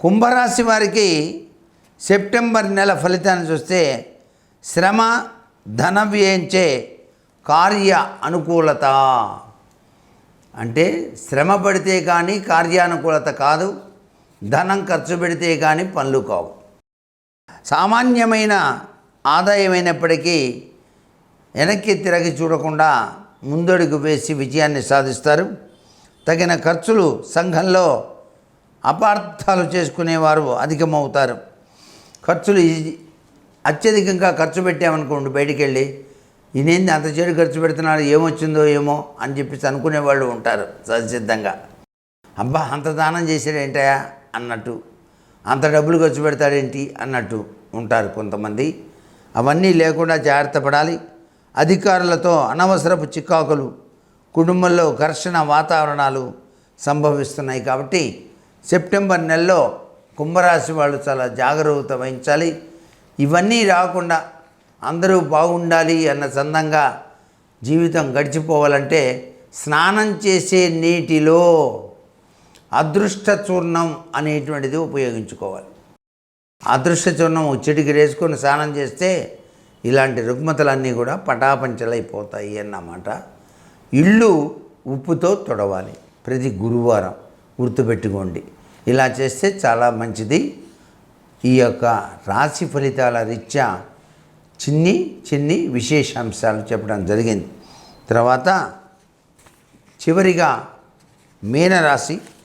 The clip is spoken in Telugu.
కుంభరాశి వారికి సెప్టెంబర్ నెల ఫలితాన్ని చూస్తే శ్రమ ధన వ్యయించే కార్య అనుకూలత. అంటే శ్రమ పడితే కానీ కార్యానుకూలత కాదు ధనం ఖర్చు పెడితే కానీ పనులు కావు. సామాన్యమైన ఆదాయమైనప్పటికీ వెనక్కి తిరగి చూడకుండా ముందడుగు వేసి విజయాన్ని సాధిస్తారు. తగిన ఖర్చులు సంఘంలో అపార్థాలు చేసుకునేవారు అధికమవుతారు. ఖర్చులు అత్యధికంగా ఖర్చు పెట్టామనుకోండి బయటికి వెళ్ళి ఈయనేంది అంత చెడు ఖర్చు పెడుతున్నాడు ఏమొచ్చిందో ఏమో అని చెప్పేసి అనుకునే వాళ్ళు ఉంటారు సహజసిద్ధంగా. అబ్బా అంత దానం చేశాడేంటయా అన్నట్టు. అంత డబ్బులు ఖర్చు పెడతాడేంటి? అన్నట్టు ఉంటారు కొంతమంది. అవన్నీ లేకుండా జాగ్రత్త పడాలి. అధికారులతో అనవసరపు చికాకులు కుటుంబంలో ఘర్షణ వాతావరణాలు సంభవిస్తున్నాయి కాబట్టి సెప్టెంబర్ నెలలో కుంభరాశి వాళ్ళు చాలా జాగ్రత్త వహించాలి. ఇవన్నీ రాకుండా అందరూ బాగుండాలి అన్న చందంగా జీవితం గడిచిపోవాలంటే స్నానం చేసే నీటిలో అదృష్ట చూర్ణం అనేటువంటిది ఉపయోగించుకోవాలి. అదృష్ట చూర్ణం చెట్టుకి వేసుకొని స్నానం చేస్తే ఇలాంటి రుగ్మతలన్నీ కూడా పటాపంచలైపోతాయి అన్నమాట. ఇల్లు ఉప్పుతో తొడవాలి. ప్రతి గురువారం గుర్తుపెట్టుకోండి. ఇలా చేస్తే చాలా మంచిది. ఈ యొక్క రాశి ఫలితాల రీత్యా చిన్ని చిన్ని విశేషాంశాలు చెప్పడం జరిగింది. తర్వాత చివరిగా మీనరాశి